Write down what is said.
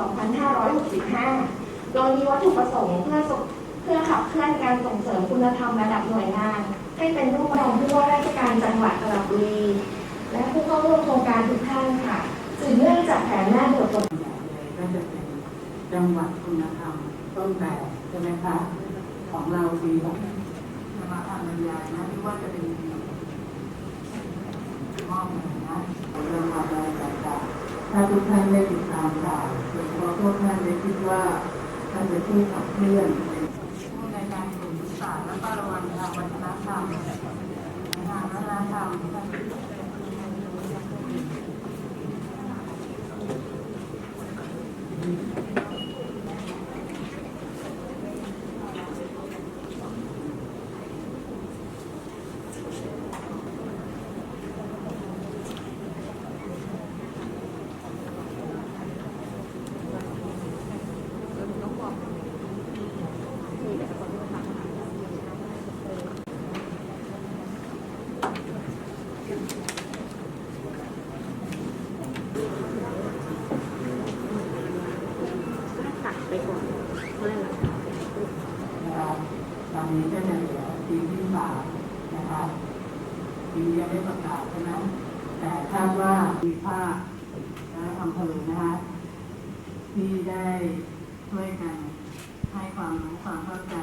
2565 โดยมีวัตถุประสงค์เพื่อส่งเพื่อขับเคลื่อนการส่งเสริมคุณธรรมระดับหน่วยงาน ให้เป็นรูปแบบผู้ว่าราชการจังหวัดสระบุรี และผู้เข้าร่วมโครงการทุกท่านค่ะสืบเนื่องจากแผนหน้าเดียวกฎใหญ่เลยก็จะเป็นจังหวัดคุณธรรมต้นแบบใช่ไหมคะของเราปีของจะมาทำบรรยายนะที่ว่าจะเป็นมอบหมายนะเรื่องมาอะไรต่างๆ ถ้าทุกท่านได้ติดตามข่าวโดยเฉพาะพวกท่านได้คิดว่าท่านเป็นผู้ขับเคลื่อนผู้ในการกลุ่มศาสตร์และระวังทางวัฒนธรรมทางวัฒนธรรม ตัด ไปก่อนเพราะอะไรล่ะนะครับตอนนี้ก็ยังเหลือปีที่สามนะครับปียังไม่ประกาศนะแต่คาดว่ามีภาคและอำเภอนะคะที่ได้ช่วยกันให้ความรู้ความเข้าใจ